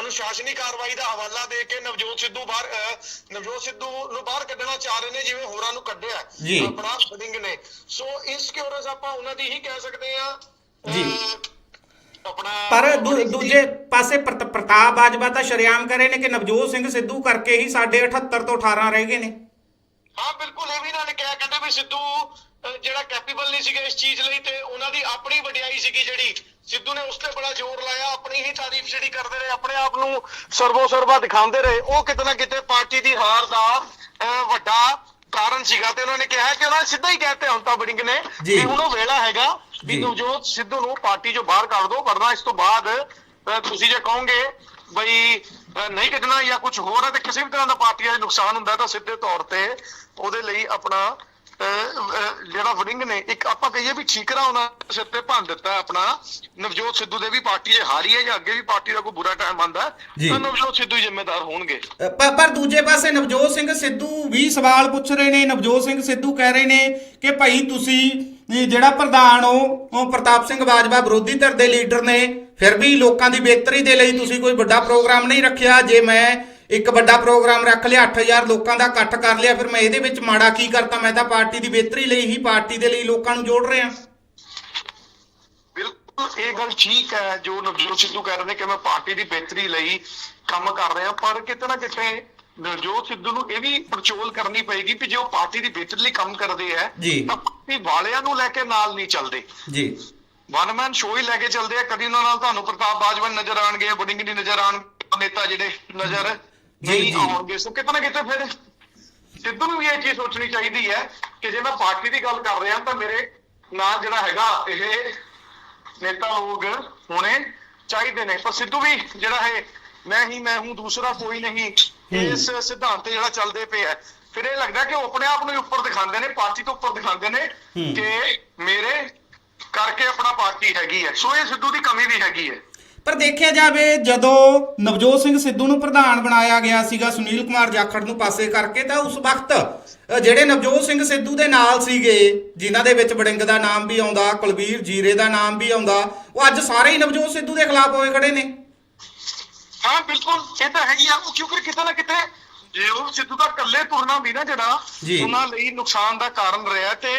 ਅਨੁਸ਼ਾਸਨੀ ਕਾਰਵਾਈ ਦਾ ਹਵਾਲਾ ਦੇ ਕੇ ਨਵਜੋਤ ਸਿੱਧੂ ਬਾਹਰ ਅਹ, ਨਵਜੋਤ ਸਿੱਧੂ ਨੂੰ ਬਾਹਰ ਕੱਢਣਾ ਚਾਹ ਰਹੇ ਨੇ ਜਿਵੇਂ ਹੋਰਾਂ ਨੂੰ ਕੱਢਿਆ ਜੀ। ਆਪਣਾ ਵੜਿੰਗ ਨੇ ਸੋ ਇਨਸਿਕਿਉਰਸ ਆਪਾਂ ਉਹਨਾਂ ਦੀ ਹੀ ਕਹਿ ਸਕਦੇ ਆ ਜੀ। ਪਰ ਦੂਜੇ ਪਾਸੇ ਪ੍ਰਤ- ਪ੍ਰਤਾਪ ਬਾਜਵਾ ਤਾਂ ਸ਼ਰੇਆਮ ਕਰੇ ਨੇ ਕਿ ਨਵਜੋਤ ਸਿੰਘ ਸਿੱਧੂ ਕਰਕੇ ਹੀ ਸਾਡੇ 78 ਤੋਂ 18 ਰਹਿ ਗਏ ਨੇ। ਹਾਂ ਬਿਲਕੁਲ ਇਹ ਵੀ ਇਹਨਾਂ ਨੇ ਕਿਹਾ ਕਹਿੰਦੇ ਵੀ ਸਿੱਧੂ ਜਿਹੜਾ ਕੈਪੇਬਲ ਨਹੀਂ ਸੀਗਾ ਇਸ ਚੀਜ਼ ਲਈ ਤੇ ਉਹਨਾਂ ਦੀ ਆਪਣੀ ਵਡਿਆਈ ਸੀਗੀ ਜਿਹੜੀ। ਸਿੱਧੂ ਨੇ ਉਸ ਤੇ ਬੜਾ ਜ਼ੋਰ ਲਾਇਆ ਆਪਣੀ ਹੀ ਤਾਰੀਫ ਜਿਹੜੀ ਕਰਦੇ ਰਹੇ ਆਪਣੇ ਆਪ ਨੂੰ ਸਰਵੋ ਸਰਵਾ ਦਿਖਾਉਂਦੇ ਰਹੇ। ਉਹ ਕਿਤੇ ਨਾ ਕਿਤੇ ਪਾਰਟੀ ਦੀ ਹਾਰ ਦਾ ਵੱਡਾ ਕਾਰਨ ਸੀਗਾ ਤੇ ਉਹਨਾਂ ਨੇ ਕਿਹਾ ਕਿ ਉਹਨਾਂ ਨੇ ਸਿੱਧਾ ਹੀ ਕਹਿਤੇ ਹੁਣ ਤਾਂ ਬੜਿੰਗ ਨੇ। ਵੀ ਹੁਣ ਉਹ ਵੇਲਾ ਹੈਗਾ ਵੀ। ਨਵਜੋਤ ਸਿੱਧੂ ਨੂੰ ਪਾਰਟੀ ਚੋਂ ਬਾਹਰ ਕੱਢ ਦਿਓ ਵਰਨਾ ਇਸ ਤੋਂ ਬਾਅਦ ਤੁਸੀਂ ਜੇ ਕਹੋਗੇ ਬਈ ਨਹੀਂ ਕੱਢਣਾ ਜਾਂ ਕੁਝ ਹੋਰ ਹੈ ਤੇ ਕਿਸੇ ਵੀ ਤਰ੍ਹਾਂ ਦਾ ਪਾਰਟੀ ਦਾ ਨੁਕਸਾਨ ਹੁੰਦਾ ਤਾਂ ਸਿੱਧੇ ਤੌਰ ਤੇ ਉਹਦੇ ਲਈ ਆਪਣਾ ਜਿਹੜਾ ਵੜਿੰਗ ਨੇ ਇੱਕ ਆਪਾਂ ਕਹੀਏ ਵੀ ਠੀਕਰਾ ਉਹਨਾਂ ਸਿਰ ਤੇ ਭੰਨ ਦਿੱਤਾ ਆਪਣਾ। ਨਵਜੋਤ ਸਿੱਧੂ ਦੇ ਵੀ ਪਾਰਟੀ ਜੇ ਹਾਰੀ ਹੈ ਜਾਂ ਅੱਗੇ ਵੀ ਪਾਰਟੀ ਦਾ ਕੋਈ ਬੁਰਾ ਟਾਈਮ ਆਂਦਾ। ਤਾਂ ਨਵਜੋਤ ਸਿੱਧੂ ਜ਼ਿੰਮੇਦਾਰ ਹੋਣਗੇ। ਪਰ ਦੂਜੇ ਪਾਸੇ ਨਵਜੋਤ ਸਿੰਘ ਸਿੱਧੂ ਵੀ ਸਵਾਲ ਪੁੱਛ ਰਹੇ ਨੇ। ਨਵਜੋਤ ਸਿੰਘ ਸਿੱਧੂ ਕਹਿ ਰਹੇ ਨੇ ਕਿ ਭਾਈ ਤੁਸੀਂ ਜਿਹੜਾ ਪ੍ਰਧਾਨ ਹੋ ਉਹ ਪ੍ਰਤਾਪ ਸਿੰਘ ਬਾਜਵਾ ਵਿਰੋਧੀ ਧਿਰ ਦੇ ਲੀਡਰ ਨੇ। ਫਿਰ ਵੀ ਲੋਕਾਂ ਦੀ ਬਿਹਤਰੀ ਦੇ ਲਈ ਤੁਸੀਂ ਕੋਈ ਵੱਡਾ ਪ੍ਰੋਗਰਾਮ ਨਹੀਂ ਰੱਖਿਆ। ਜੇ ਮੈਂ ਇੱਕ ਵੱਡਾ ਪ੍ਰੋਗਰਾਮ ਰੱਖ ਲਿਆ 8000 ਲੋਕਾਂ ਦਾ ਇਕੱਠ ਕਰ ਲਿਆ ਫਿਰ ਮੈਂ ਇਹਦੇ ਵਿੱਚ ਮਾੜਾ ਕੀ ਕਰਤਾ? ਮੈਂ ਤਾਂ ਪਾਰਟੀ ਦੀ ਬਿਹਤਰੀ ਲਈ ਹੀ ਪਾਰਟੀ ਦੇ ਲਈ ਲੋਕਾਂ ਨੂੰ ਜੋੜ ਰਿਹਾ। ਬਿਲਕੁਲ ਇਹ ਗੱਲ ਠੀਕ ਹੈ ਜੋ ਨਵਜੋਤ ਸਿੱਧੂ ਕਹਿ ਰਹੇ ਨੇ ਕਿ ਮੈਂ ਪਾਰਟੀ ਦੀ ਬਿਹਤਰੀ ਲਈ ਕੰਮ ਕਰ ਰਿਹਾ ਪਰ ਕਿਤੇ ਨਾ ਕਿਤੇ ਨਵਜੋਤ ਸਿੱਧੂ ਨੂੰ ਇਹ ਵੀ ਪਰਚੋਲ ਕਰਨੀ ਪਏਗੀ ਕਿ ਜੇ ਉਹ ਪਾਰਟੀ ਦੀ ਬਿਹਤਰੀ ਲਈ ਕੰਮ ਕਰਦੇ ਹੈ ਜੀ। ਤਾਂ ਪਾਰਟੀ ਵਾਲਿਆਂ ਨੂੰ ਲੈ ਕੇ ਨਾਲ ਨਹੀਂ ਚੱਲਦੇ। ਜੀ। ਵਨ ਮੈਨ ਸ਼ੋਅ ਹੀ ਲੈ ਕੇ ਚੱਲਦੇ ਆ ਕਦੀ ਉਹਨਾਂ ਨਾਲ ਤੁਹਾਨੂੰ ਪ੍ਰਤਾਪ ਬਾਜਵਾ ਨਜ਼ਰ ਆਣਗੇ ਬਡਿੰਗ ਨਹੀਂ ਨਜ਼ਰ ਆਣਗੇ ਨੇਤਾ ਜਿਹੜੇ ਨਜ਼ਰ ਨਹੀਂ। ਆਉਣਗੇ। ਸੋ ਕਿਤੇ ਨਾ ਕਿਤੇ ਫਿਰ ਸਿੱਧੂ ਨੂੰ ਵੀ ਇਹ ਚੀਜ਼ ਸੋਚਣੀ ਚਾਹੀਦੀ ਹੈ ਕਿ ਜੇ ਮੈਂ ਪਾਰਟੀ ਦੀ ਗੱਲ ਕਰ ਰਿਹਾ ਤਾਂ ਮੇਰੇ ਨਾਲ ਜਿਹੜਾ ਹੈਗਾ ਇਹ ਨੇਤਾ ਲੋਕ ਹੋਣੇ ਚਾਹੀਦੇ ਨੇ। ਪਰ ਸਿੱਧੂ ਵੀ ਜਿਹੜਾ ਹੈ ਮੈਂ ਹੀ ਮੈਂ ਹੂੰ ਦੂਸਰਾ ਕੋਈ ਨਹੀਂ। ਇਸ ਸਿਧਾਂਤ ਤੇ ਜਿਹੜਾ ਚੱਲਦੇ ਪਏ ਹੈ ਫਿਰ ਇਹ ਲੱਗਦਾ ਕਿ ਉਹ ਆਪਣੇ ਆਪ ਨੂੰ ਉੱਪਰ ਦਿਖਾਉਂਦੇ ਨੇ ਪਾਰਟੀ ਤੋਂ ਉੱਪਰ ਦਿਖਾਉਂਦੇ ਨੇ ਕਿ ਮੇਰੇ ਕਰਕੇ ਆਪਣਾ ਪਾਰਟੀ ਹੈਗੀ ਹੈ। ਸੋ ਇਹ ਸਿੱਧੂ ਦੀ ਕਮੀ ਵੀ ਹੈਗੀ ਹੈ। ਪਰ ਦੇਖਿਆ ਜਾਵੇ ਜਦੋਂ ਨਵਜੋਤ ਸਿੰਘ ਸਿੱਧੂ ਨੂੰ ਪ੍ਰਧਾਨ ਬਣਾਇਆ ਗਿਆ ਸੀਗਾ ਸੁਨੀਲ ਕੁਮਾਰ ਜਾਖੜ ਨੂੰ ਪਾਸੇ ਕਰਕੇ ਤਾਂ ਉਸ ਵਕਤ ਜਿਹੜੇ ਨਵਜੋਤ ਸਿੰਘ ਸਿੱਧੂ ਦੇ ਨਾਲ ਸੀਗੇ ਜਿਨ੍ਹਾਂ ਦੇ ਵਿੱਚ ਵੜਿੰਗ ਦਾ ਨਾਮ ਵੀ ਆਉਂਦਾ ਕੁਲਬੀਰ ਜੀਰੇ ਦਾ ਨਾਮ ਵੀ ਆਉਂਦਾ ਉਹ ਅੱਜ ਸਾਰੇ ਹੀ ਨਵਜੋਤ ਸਿੱਧੂ ਦੇ ਖਿਲਾਫ ਹੋਏ ਖੜੇ ਨੇ ਹਾਂ ਬਿਲਕੁਲ ਇਹ ਤਾਂ ਹੈਗੀ ਆ ਕਿਉਂਕਿ ਕਿਤੇ ਨਾ ਕਿਤੇ ਜੇ ਉਹ ਸਿੱਧੂ ਦਾ ਇਕੱਲੇ ਤੁਰਨਾ ਵੀ ਨਾ ਜਿਹੜਾ। ਉਹਨਾਂ ਲਈ ਨੁਕਸਾਨ ਦਾ ਕਾਰਨ ਰਿਹਾ ਤੇ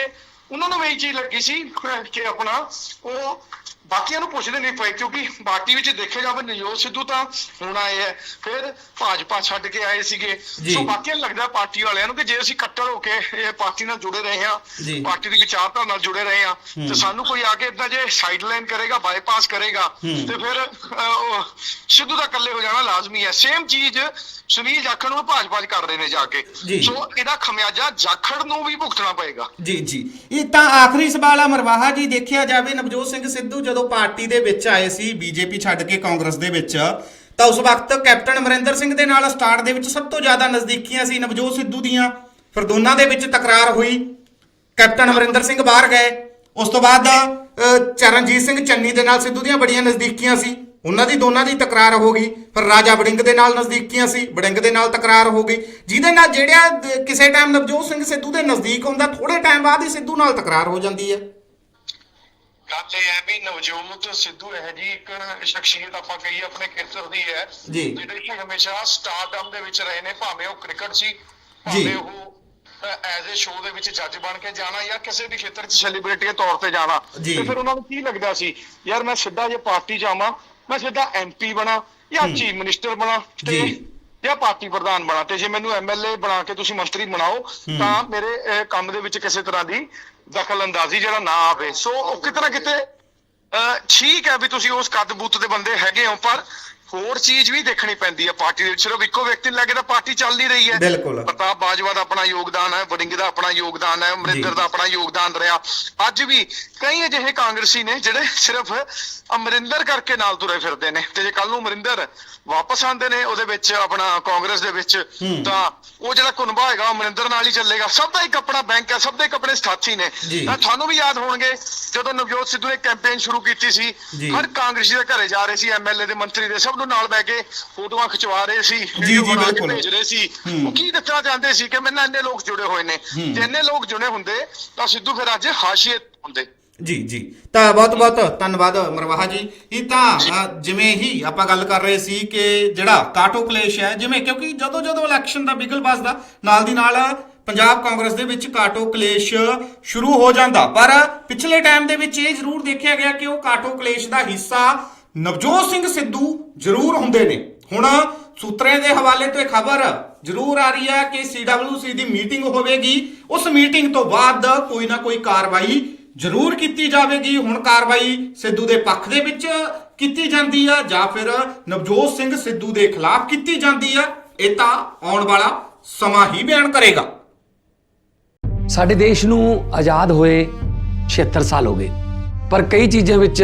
ਉਹਨਾਂ ਨੂੰ ਵੀ ਇਹ ਚੀਜ਼ ਲੱਗੀ ਸੀ ਕਿ ਆਪਣਾ ਉਹ ਬਾਕੀਆਂ ਨੂੰ ਪੁੱਛਦੇ ਨਹੀਂ ਪਏ ਕਿਉਂਕਿ ਪਾਰਟੀ ਵਿੱਚ ਦੇਖਿਆ ਜਾਵੇ ਨਜੋਤ ਸਿੱਧੂ ਤਾਂ ਹੁਣ ਆਏ ਹੈ ਫਿਰ ਭਾਜਪਾ ਛੱਡ ਕੇ ਆਏ ਸੀਗੇ। ਸੋ ਬਾਕੀਆਂ ਨੂੰ ਲੱਗਦਾ ਪਾਰਟੀ ਵਾਲਿਆਂ ਨੂੰ ਕਿ ਜੇ ਅਸੀਂ ਕੱਟੜ ਹੋ ਕੇ ਇਹ ਪਾਰਟੀ ਨਾਲ ਜੁੜੇ ਰਹੇ ਹਾਂ। ਪਾਰਟੀ ਦੀ ਵਿਚਾਰਧਾਰਾ ਨਾਲ ਜੁੜੇ ਰਹੇ ਹਾਂ ਤੇ ਸਾਨੂੰ ਕੋਈ ਆ ਕੇ ਇਦਾਂ ਜੇ ਸਾਈਡਲਾਈਨ ਕਰੇਗਾ ਬਾਈਪਾਸ ਕਰੇਗਾ ਤੇ ਫਿਰ ਸਿੱਧੂ ਦਾ ਇਕੱਲੇ ਹੋ ਜਾਣਾ ਲਾਜ਼ਮੀ ਹੈ। ਸੇਮ ਚੀਜ਼ ਸੁਨੀਲ ਜਾਖੜ ਨੂੰ ਭਾਜਪਾ 'ਚ ਕਰ ਰਹੇ ਨੇ ਜਾ ਕੇ। ਸੋ ਇਹਦਾ ਖਮਿਆਜਾ ਜਾਖੜ ਨੂੰ ਵੀ ਭੁਗਤਣਾ ਪਏਗਾ। ਜੀ ਜੀ। ਇਹ ਤਾਂ ਆਖਰੀ ਸਵਾਲ ਆ ਮਰਵਾਹਾ ਜੀ ਦੇਖਿਆ ਜਾਵੇ ਨਵਜੋਤ ਸਿੰਘ ਸਿੱਧੂ ਜਦੋਂ ਪਾਰਟੀ ਦੇ ਵਿੱਚ ਆਏ ਸੀ, ਬੀਜੇਪੀ ਛੱਡ ਕੇ ਕਾਂਗਰਸ ਦੇ ਵਿੱਚ, ਤਾਂ ਉਸ ਵਕਤ ਕੈਪਟਨ ਅਮਰਿੰਦਰ ਸਿੰਘ ਦੇ ਨਾਲ ਸਟਾਰਟ ਦੇ ਵਿੱਚ ਸਭ ਤੋਂ ਜ਼ਿਆਦਾ ਨਜ਼ਦੀਕੀਆਂ ਸੀ ਨਵਜੋਤ ਸਿੱਧੂ ਦੀਆਂ, ਫਿਰ ਦੋਨਾਂ ਦੇ ਵਿੱਚ ਤਕਰਾਰ ਹੋਈ। ਕੈਪਟਨ ਅਮਰਿੰਦਰ ਸਿੰਘ ਬਾਹਰ ਗਏ। ਉਸ ਤੋਂ ਬਾਅਦ ਚਰਨਜੀਤ ਸਿੰਘ ਚੰਨੀ ਦੇ ਨਾਲ ਸਿੱਧੂ ਦੀਆਂ ਬੜੀਆਂ ਨਜ਼ਦੀਕੀਆਂ ਸੀ। ਉਹਨਾਂ ਦੀ ਦੋਨਾਂ ਦੀ ਤਕਰਾਰ ਹੋ ਗਈ। ਫਿਰ ਰਾਜਾ ਵੜਿੰਗ ਦੇ ਨਾਲ ਨਜ਼ਦੀਕੀਆਂ ਸੀ। ਵੜਿੰਗ ਦੇ ਨਾਲ ਤਕਰਾਰ ਹੋ ਗਈ। ਜਿਹਦੇ ਨਾਲ ਜਿਹੜਾ ਕਿਸੇ ਟਾਈਮ ਨਵਜੋਤ ਸਿੰਘ ਸਿੱਧੂ ਦੇ ਨਜ਼ਦੀਕ ਹੁੰਦਾ ਥੋੜੇ ਟਾਈਮ ਬਾਅਦ ਹੀ ਸਿੱਧੂ ਨਾਲ ਤਕਰਾਰ ਹੋ ਜਾਂਦੀ ਹੈ। ਗੱਲ ਇਹ ਹੈ ਵੀ ਨਵਜੋਤ ਸਿੱਧੂ ਇਹ ਜੀ ਇੱਕ ਸ਼ਖਸੀਅਤ ਆਪਾਂ ਕਹੀਏ ਆਪਣੇ ਖੇਤਰ ਦੀ ਹੈ ਜੀ। ਜਿਹੜੇ ਕਿ ਹਮੇਸ਼ਾ ਸਟਾਰਡਮ ਦੇ ਵਿੱਚ ਰਹੇ ਨੇ ਭਾਵੇਂ ਉਹ ਕ੍ਰਿਕਟ ਸੀ। ਭਾਵੇਂ ਉਹ ਐਜ਼ ਅ ਸ਼ੋਅ ਦੇ ਵਿੱਚ ਜੱਜ ਬਣ ਕੇ ਜਾਣਾ ਜਾਂ ਕਿਸੇ ਵੀ ਖੇਤਰ 'ਚ ਸੈਲੀਬ੍ਰਿਟੀ ਦੇ ਤੌਰ ਤੇ ਜਾਣਾ ਜੀ। ਤੇ ਫਿਰ ਉਹਨਾਂ ਨੂੰ ਕੀ ਲੱਗਦਾ ਸੀ ਯਾਰ ਮੈਂ ਸਿੱਧਾ ਜੇ ਪਾਰਟੀ ਜਾਵਾਂ ਮੈਂ ਸਿੱਧਾ ਐਮਪੀ ਬਣਾ ਜਾਂ ਚੀਫ ਮਿਨਿਸਟਰ ਬਣਾ ਤੇ ਜੀ। ਜਾਂ ਪਾਰਟੀ ਪ੍ਰਧਾਨ ਬਣਾ ਤੇ ਜੇ ਮੈਨੂੰ ਐਮਐਲਏ ਬਣਾ ਕੇ ਤੁਸੀਂ ਮੰਤਰੀ ਬਣਾਓ ਤਾਂ ਮੇਰੇ ਅਹ, ਕੰਮ ਦੇ ਵਿੱਚ ਕਿਸੇ ਤਰ੍ਹਾਂ ਦੀ ਦਖਲ ਅੰਦਾਜ਼ੀ ਜਿਹੜਾ ਨਾ ਆਵੇ। ਸੋ ਉਹ ਕਿਤੇ ਨਾ ਕਿਤੇ ਅਹ, ਠੀਕ ਹੈ ਵੀ ਤੁਸੀਂ ਉਸ ਕੱਦ ਬੂਤ ਦੇ ਬੰਦੇ ਹੈਗੇ ਹੋ ਪਰ ਹੋਰ ਚੀਜ਼ ਵੀ ਦੇਖਣੀ ਪੈਂਦੀ ਹੈ ਪਾਰਟੀ ਦੇ ਵਿੱਚ ਸਿਰਫ ਇੱਕੋ ਵਿਅਕਤੀ ਨੂੰ ਲੈ ਕੇ ਤਾਂ ਪਾਰਟੀ ਚੱਲ ਨਹੀਂ ਰਹੀ ਹੈ ਬਿਲਕੁਲ। ਪ੍ਰਤਾਪ ਬਾਜਵਾ ਦਾ ਆਪਣਾ ਯੋਗਦਾਨ ਹੈ ਵੜਿੰਗ ਦਾ ਆਪਣਾ ਯੋਗਦਾਨ ਹੈ ਅਮਰਿੰਦਰ। ਦਾ ਆਪਣਾ ਯੋਗਦਾਨ ਰਿਹਾ ਅੱਜ ਵੀ ਕਈ ਅਜਿਹੇ ਕਾਂਗਰਸੀ ਨੇ ਜਿਹੜੇ ਸਿਰਫ ਅਮਰਿੰਦਰ ਕਰਕੇ ਨਾਲ ਤੁਰੇ ਫਿਰਦੇ ਨੇ ਤੇ ਜੇ ਕੱਲ ਨੂੰ ਅਮਰਿੰਦਰ ਵਾਪਸ ਆਉਂਦੇ ਨੇ ਉਹਦੇ ਵਿੱਚ ਆਪਣਾ ਕਾਂਗਰਸ ਦੇ ਵਿੱਚ ਤਾਂ ਉਹ ਜਿਹੜਾ ਕੁਨਬਾ ਹੈਗਾ ਅਮਰਿੰਦਰ ਨਾਲ ਹੀ ਚੱਲੇਗਾ ਸਭ ਦਾ ਇੱਕ ਆਪਣਾ ਬੈਂਕ ਹੈ ਸਭ ਦੇ ਇੱਕ ਆਪਣੇ ਸਾਥੀ ਨੇ। ਤਾਂ ਤੁਹਾਨੂੰ ਵੀ ਯਾਦ ਹੋਣਗੇ ਜਦੋਂ ਨਵਜੋਤ ਸਿੱਧੂ ਨੇ ਕੈਂਪੇਨ ਸ਼ੁਰੂ ਕੀਤੀ ਸੀ। ਹਰ ਕਾਂਗਰਸੀ ਦੇ ਘਰੇ ਜਾ ਰਹੇ ਸੀ ਐਮਐਲਏ ਦੇ ਮੰਤਰੀ ਦੇ ਸਭ ਸਾਹਿਬ ਨੂੰ ਨਾਲ ਬੈ ਕੇ ਫੋਟੋਆਂ ਖਿਚਵਾ ਰਹੇ ਸੀ ਜੀ, ਕੇ ਬਿਲਕੁਲ। ਭੇਜ ਰਹੇ ਸੀ। ਉਹ ਕੀ ਦੱਸਣਾ ਚਾਹੁੰਦੇ ਸੀ ਕਿ ਮੈਨਾਂ ਇੰਨੇ ਲੋਕ ਜੁੜੇ ਹੋਏ ਨੇ। ਜੇ ਇੰਨੇ ਲੋਕ ਜੁੜੇ ਹੁੰਦੇ ਤਾਂ ਸਿੱਧੂ ਫਿਰ ਅੱਜ ਹਾਸ਼ੀਏ ਹੁੰਦੇ। ਜੀ ਜੀ। ਤਾਂ ਬਹੁਤ ਬਹੁਤ ਧੰਨਵਾਦ ਮਰਵਾਹਾ ਜੀ। ਇਹ ਤਾਂ ਜਿਵੇਂ ਹੀ ਆਪਾਂ ਗੱਲ ਕਰ ਰਹੇ ਸੀ ਕਿ ਜਿਹੜਾ ਕਾਟੋ ਕਲੇਸ਼ ਹੈ ਜਿਵੇਂ ਕਿਉਂਕਿ ਜਦੋਂ ਜਦੋਂ ਇਲੈਕਸ਼ਨ ਦਾ ਬਿਗਲ ਵੱਜਦਾ ਨਾਲ ਦੀ ਨਾਲ ਪੰਜਾਬ ਕਾਂਗਰਸ ਦੇ ਵਿੱਚ ਕਾਟੋ ਕਲੇਸ਼ ਸ਼ੁਰੂ ਹੋ ਜਾਂਦਾ। ਪਰ ਪਿਛਲੇ ਟਾਈਮ ਦੇ ਵਿੱਚ ਇਹ ਜ਼ਰੂਰ ਦੇਖਿਆ ਗਿਆ ਕਿ ਉਹ ਕਾਟੋ ਕਲੇਸ਼ ਦਾ ਹਿੱਸਾ ਨਵਜੋਤ ਸਿੰਘ ਸਿੱਧੂ ਜ਼ਰੂਰ ਹੁੰਦੇ ਨੇ। ਹੁਣ ਸੂਤਰਾਂ ਦੇ ਹਵਾਲੇ ਤੋਂ ਇਹ ਖਬਰ ਜ਼ਰੂਰ ਆ ਰਹੀ ਹੈ ਕਿ ਸੀਡਬਲਯੂਸੀ ਦੀ ਮੀਟਿੰਗ ਹੋਵੇਗੀ। ਉਸ ਮੀਟਿੰਗ ਤੋਂ ਬਾਅਦ ਕੋਈ ਨਾ ਕੋਈ ਕਾਰਵਾਈ ਜ਼ਰੂਰ ਕੀਤੀ ਜਾਵੇਗੀ। ਹੁਣ ਕਾਰਵਾਈ ਸਿੱਧੂ ਦੇ ਪੱਖ ਦੇ ਵਿੱਚ ਕੀਤੀ ਜਾਂਦੀ ਆ ਜਾਂ ਫਿਰ ਨਵਜੋਤ ਸਿੰਘ ਸਿੱਧੂ ਦੇ ਖਿਲਾਫ ਕੀਤੀ ਜਾਂਦੀ ਆ, ਇਹ ਤਾਂ ਆਉਣ ਵਾਲਾ ਸਮਾਂ ਹੀ ਬਿਆਨ ਕਰੇਗਾ। ਸਾਡੇ ਦੇਸ਼ ਨੂੰ ਆਜ਼ਾਦ ਹੋਏ 76 ਸਾਲ ਹੋ ਗਏ। ਪਰ ਕਈ ਚੀਜ਼ਾਂ ਵਿੱਚ